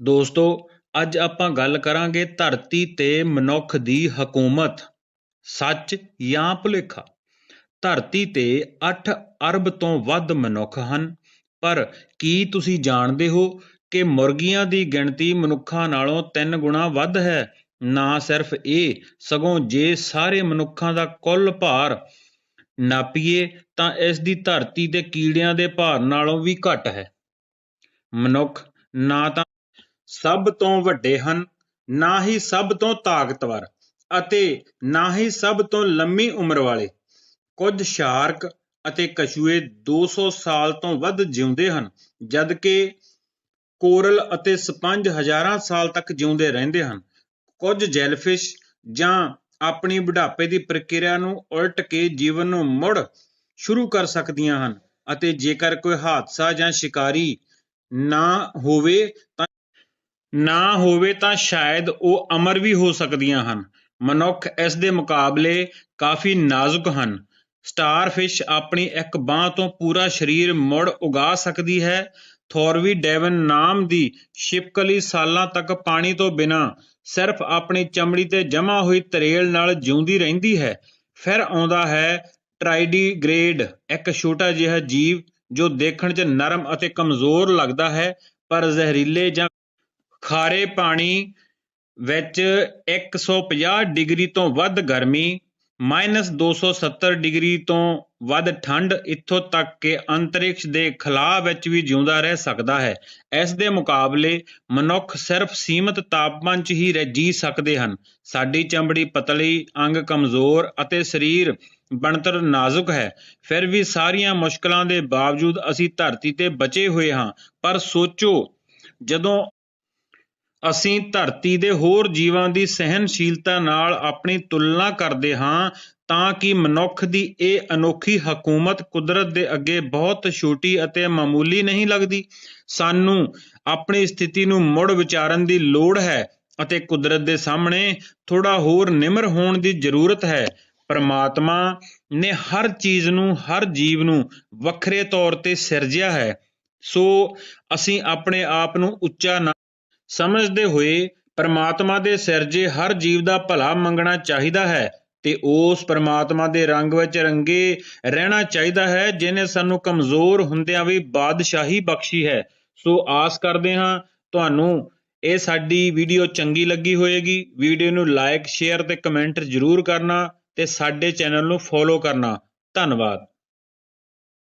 ਦੋਸਤੋ, ਅੱਜ ਆਪਾਂ ਗੱਲ ਕਰਾਂਗੇ ਧਰਤੀ ਤੇ ਮਨੁੱਖ ਦੀ ਹਕੂਮਤ। ਸੱਚ ਜਾਂ ਭੁਲੇਖਾ? ਧਰਤੀ ਤੇ 8 ਅਰਬ ਤੋਂ ਵੱਧ ਮਨੁੱਖ ਹਨ, ਪਰ ਕੀ ਤੁਸੀਂ ਜਾਣਦੇ ਹੋ ਕਿ ਮੁਰਗੀਆਂ ਦੀ ਗਿਣਤੀ ਮਨੁੱਖਾਂ ਨਾਲੋਂ 3 ਗੁਣਾ ਵੱਧ ਹੈ? ਨਾ ਸਿਰਫ ਇਹ, ਸਗੋਂ ਜੇ ਸਾਰੇ ਮਨੁੱਖਾਂ ਦਾ ਕੁੱਲ ਭਾਰ ਨਾਪੀਏ, ਤਾਂ ਇਸ ਦੀ ਧਰਤੀ ਦੇ ਕੀੜਿਆਂ ਦੇ ਭਾਰ ਨਾਲੋਂ ਵੀ ਘੱਟ ਹੈ। ਮਨੁੱਖ ਨਾ ਤਾਂ ਸਭ ਤੋਂ ਵੱਡੇ ਹਨ, ਨਾ ਹੀ ਸਭ ਤੋਂ ਤਾਕਤਵਰ ਅਤੇ ਨਾ ਹੀ ਸਭ ਤੋਂ ਲੰਮੀ ਉਮਰ ਵਾਲੇ। ਕੁਝ ਸ਼ਾਰਕ ਅਤੇ ਕਛੂਏ 200 ਸਾਲ ਤੋਂ ਵੱਧ ਜਿਉਂਦੇ ਹਨ, ਜਦਕਿ ਕੋਰਲ ਅਤੇ ਸਪੰਜ ਹਜ਼ਾਰਾਂ ਸਾਲ ਤੱਕ ਜਿਉਂਦੇ ਰਹਿੰਦੇ ਹਨ। ਕੁਝ ਜੈਲਫਿਸ਼ ਜਾਂ ਆਪਣੀ ਬੁਢਾਪੇ ਦੀ ਪ੍ਰਕਿਰਿਆ ਨੂੰ ਉਲਟ ਕੇ ਜੀਵਨ ਨੂੰ ਮੁੜ ਸ਼ੁਰੂ ਕਰ ਸਕਦੀਆਂ ਹਨ ਅਤੇ ਜੇਕਰ ਕੋਈ ਹਾਦਸਾ ਜਾਂ ਸ਼ਿਕਾਰੀ ਨਾ ਹੋਵੇ ਤਾਂ ਨਾ ਹੋਵੇ ਤਾਂ ਸ਼ਾਇਦ ਉਹ ਅਮਰ ਵੀ ਹੋ ਸਕਦੀਆਂ ਹਨ। ਮਨੁੱਖ ਇਸ ਦੇ ਮੁਕਾਬਲੇ ਕਾਫੀ ਨਾਜ਼ੁਕ ਹਨ। ਸਟਾਰਫਿਸ਼ ਆਪਣੀ ਇੱਕ ਬਾਹ ਤੋਂ ਪੂਰਾ ਸਰੀਰ ਮੁੜ ਉਗਾ ਸਕਦੀ ਹੈ। ਥੋਰਵੀ ਡੈਵਨ ਨਾਮ ਦੀ ਛਿਪਕਲੀ ਸਾਲਾਂ ਤੱਕ ਪਾਣੀ ਤੋਂ ਬਿਨਾਂ ਸਿਰਫ ਆਪਣੀ ਚਮੜੀ ਤੇ ਜਮਾ ਹੋਈ ਤਰੇਲ ਨਾਲ ਜਿਉਂਦੀ ਰਹਿੰਦੀ ਹੈ। ਫਿਰ ਆਉਂਦਾ ਹੈ ਟ੍ਰਾਈਡੀਗ੍ਰੇਡ, ਇੱਕ ਛੋਟਾ ਜਿਹਾ ਜੀਵ ਜੋ ਦੇਖਣ 'ਚ ਨਰਮ ਅਤੇ ਕਮਜ਼ੋਰ ਲੱਗਦਾ ਹੈ, ਪਰ ਜ਼ਹਿਰੀਲੇ ਜਾਂ ਖਾਰੇ ਪਾਣੀ ਵਿੱਚ 150 ਡਿਗਰੀ ਤੋਂ ਵੱਧ ਗਰਮੀ -270 ਡਿਗਰੀ ਤੋਂ ਵੱਧ ਠੰਡ ਇੱਥੋਂ ਤੱਕ ਕਿ ਅੰਤਰਿਕਸ਼ ਦੇ ਖਲਾਅ ਵਿੱਚ ਵੀ ਜਿਉਂਦਾ ਰਹਿ ਸਕਦਾ ਹੈ। ਇਸ ਦੇ ਮੁਕਾਬਲੇ ਮਨੁੱਖ ਸਿਰਫ ਸੀਮਤ ਤਾਪਮਾਨ 'ਚ ਹੀ ਰਹਿ ਜੀ ਸਕਦੇ ਹਨ। ਸਾਡੀ ਚਮੜੀ ਪਤਲੀ, ਅੰਗ ਕਮਜ਼ੋਰ ਅਤੇ ਸਰੀਰ ਬਣਤਰ ਨਾਜ਼ੁਕ ਹੈ। ਫਿਰ ਵੀ ਸਾਰੀਆਂ ਮੁਸ਼ਕਲਾਂ ਦੇ ਬਾਵਜੂਦ ਅਸੀਂ ਧਰਤੀ ਤੇ ਬਚੇ ਹੋਏ ਹਾਂ। ਪਰ ਸੋਚੋ, ਜਦੋਂ ਅਸੀਂ ਧਰਤੀ ਦੇ ਹੋਰ ਜੀਵਾਂ ਦੀ ਸਹਿਨਸ਼ੀਲਤਾ ਨਾਲ ਆਪਣੀ ਤੁਲਨਾ ਕਰਦੇ ਹਾਂ ਤਾਂ ਕਿ ਮਨੁੱਖ ਦੀ ਇਹ ਅਨੋਖੀ ਹਕੂਮਤ ਕੁਦਰਤ ਦੇ ਅੱਗੇ ਬਹੁਤ ਛੋਟੀ ਅਤੇ ਮਾਮੂਲੀ ਨਹੀਂ ਲੱਗਦੀ। ਸਾਨੂੰ ਆਪਣੀ ਸਥਿਤੀ ਨੂੰ ਮੁੜ ਵਿਚਾਰਨ ਦੀ ਲੋੜ ਹੈ ਅਤੇ ਕੁਦਰਤ ਦੇ ਸਾਹਮਣੇ ਥੋੜਾ ਹੋਰ ਨਿਮਰ ਹੋਣ ਦੀ ਜ਼ਰੂਰਤ ਹੈ। ਪਰਮਾਤਮਾ ਨੇ ਹਰ ਚੀਜ਼ ਨੂੰ, ਹਰ ਜੀਵ ਨੂੰ ਵੱਖਰੇ ਤੌਰ ਤੇ ਸਿਰਜਿਆ ਹੈ। ਸੋ ਅਸੀਂ ਆਪਣੇ ਆਪ ਨੂੰ ਉੱਚਾ ਨਾ ਸਮਝਦੇ ਹੋਏ ਪਰਮਾਤਮਾ ਦੇ ਸਿਰਜੇ ਹਰ ਜੀਵ ਦਾ ਭਲਾ ਮੰਗਣਾ ਚਾਹੀਦਾ ਹੈ, ਤੇ ਉਸ ਪਰਮਾਤਮਾ ਦੇ ਰੰਗ ਵਿੱਚ ਰੰਗੇ ਰਹਿਣਾ ਚਾਹੀਦਾ ਹੈ ਜਿਨੇ ਸਾਨੂੰ ਕਮਜ਼ੋਰ ਹੁੰਦਿਆਂ ਵੀ ਬਾਦਸ਼ਾਹੀ ਬਖਸ਼ੀ ਹੈ। ਸੋ ਆਸ ਕਰਦੇ ਹਾਂ ਤੁਹਾਨੂੰ ਇਹ ਸਾਡੀ ਵੀਡੀਓ ਚੰਗੀ ਲੱਗੀ ਹੋਵੇਗੀ ਵੀਡੀਓ ਨੂੰ ਲਾਈਕ ਸ਼ੇਅਰ ਤੇ ਕਮੈਂਟ ਜ਼ਰੂਰ ਕਰਨਾ ਤੇ ਸਾਡੇ ਚੈਨਲ ਨੂੰ ਫੋਲੋ ਕਰਨਾ। ਧੰਨਵਾਦ।